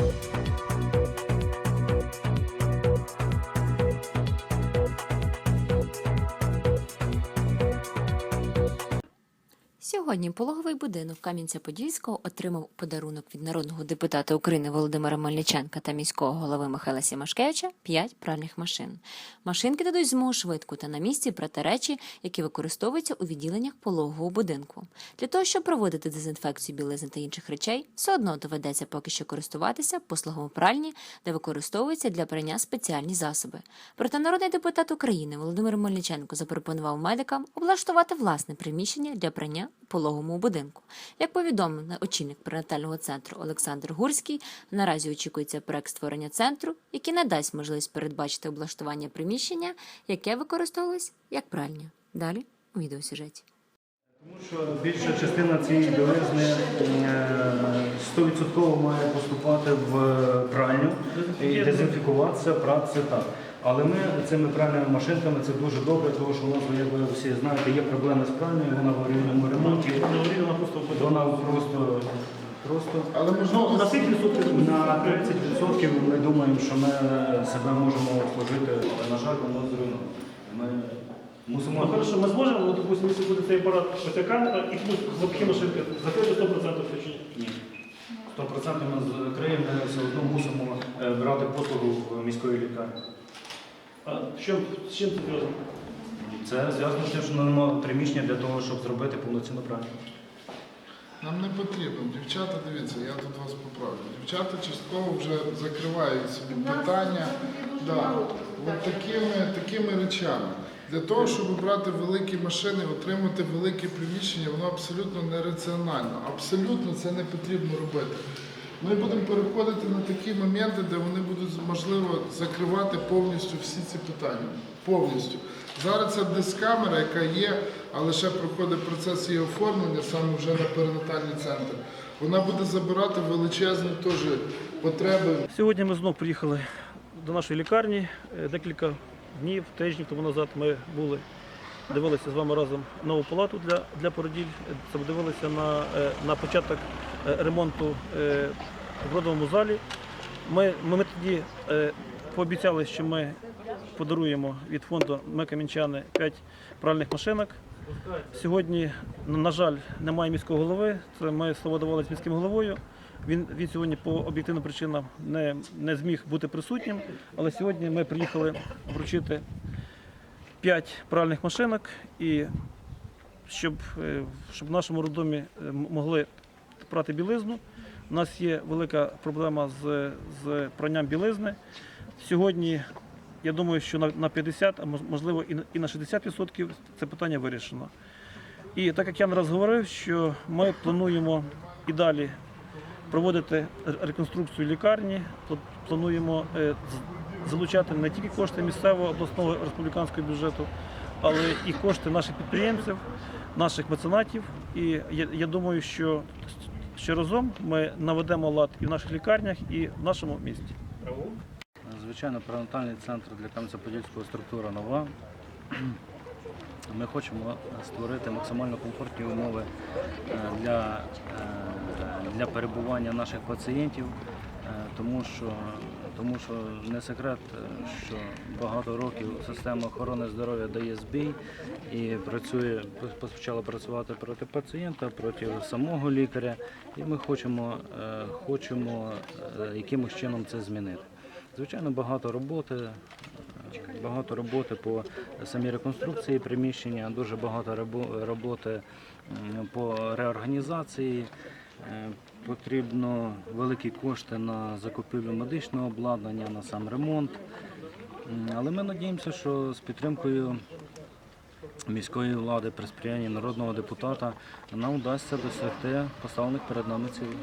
Thank you. Сьогодні пологовий будинок Кам'янця-Подільського отримав подарунок від народного депутата України Володимира Мельниченка та міського голови Михайла Сімашкевича 5 пральних машин. Машинки дадуть змогу швидко та на місці прати речі, які використовуються у відділеннях пологового будинку. Для того, щоб проводити дезінфекцію білизни та інших речей, все одно доведеться поки що користуватися послугами пральні, де використовуються для прання спеціальні засоби. Проте народний депутат України Володимир Мельниченко запропонував медикам облаштувати власне приміщення для прання пологовому будинку. Як повідомив очільник перинатального центру Олександр Гурський, наразі очікується проект створення центру, який надасть можливість передбачити облаштування приміщення, яке використовувалось як пральня. Далі у відеосюжеті. Тому що більша частина цієї білизни е, 100% має поступати в пральню і дезінфікуватися, пратися так. Але ми цими пральними машинками це дуже добре, тому що у нас, як ви всі знаєте, є проблеми з пральною, вона в аварійному ремонті. Вона просто Вона просто, просто Але можливо на скільки відсотків на 30% ми думаємо, що ми себе можемо обслужити. На жаль, воно зруйновано. Ми Ну хорошо, ми зможемо, ну, допустим, якщо буде цей апарат, оця камера і плюс запахи машинки, закрити 100% все чи ні? Ні. 100% ми закриємо, ми все одно мусимо е, брати послугу в міської лікарні. А з чим, з чим це зв'язано? Це зв'язано з тим, що немає приміщення для того, щоб зробити повноцінну пральню. Нам не потрібно. Дівчата, дивіться, я тут вас поправлю. Дівчата частково вже закривають собі питання да, от такими, такими речами. Для того, щоб брати великі машини, отримати велике приміщення, воно абсолютно нераціонально. Абсолютно це не потрібно робити. Ми будемо переходити на такі моменти, де вони будуть можливо закривати повністю всі ці питання. Повністю. Зараз це дискамера, яка є, але ще проходить процес її оформлення саме вже на перинатальний центр. Вона буде забирати величезні теж потреби Сьогодні ми знов приїхали до нашої лікарні. Е, Декілька днів, тижнів тому назад ми були, дивилися з вами разом нову палату для, для породіль. Це дивилися на, е, на початок е, ремонту е, в родовому залі. Ми, ми, тоді пообіцяли, що ми подаруємо від фонду Ми Камінчани 5 пральних машинок. Сьогодні, на жаль, немає міського голови. Це ми слово давали з міським головою. Він, він сьогодні по об'єктивним причинам не, не зміг бути присутнім. Але сьогодні ми приїхали вручити 5 пральних машинок і щоб, е, щоб в нашому роддомі е, могли прати білизну. У нас є велика проблема з, з пранням білизни. Сьогодні я думаю, що на, на 50, а можливо і на, і на 60% це питання вирішено. І так як я не раз говорив, що ми плануємо і далі проводити реконструкцію лікарні, плануємо е, залучати не тільки кошти місцевого обласного республіканського бюджету, але і кошти наших підприємців, наших меценатів. І я, я думаю, що, що разом ми наведемо лад і в наших лікарнях, і в нашому місті. Звичайно, перинатальний центр для Кам'янця-Подільського структура нова. Ми хочемо створити максимально комфортні умови е, для, е, для перебування наших пацієнтів, тому що, тому що не секрет, е, що багато років система охорони здоров'я дає збій і працює, почала працювати проти пацієнта, проти самого лікаря, і ми хочемо, е, хочемо е, якимось чином це змінити. Звичайно, багато роботи, е, багато роботи по самій реконструкції приміщення, дуже багато роботи по реорганізації. Е, Потрібно великі кошти на закупівлю медичного обладнання, на сам ремонт. Але ми надіємося, що з підтримкою міської влади при сприянні народного депутата нам вдасться досягти поставлених перед нами цілей.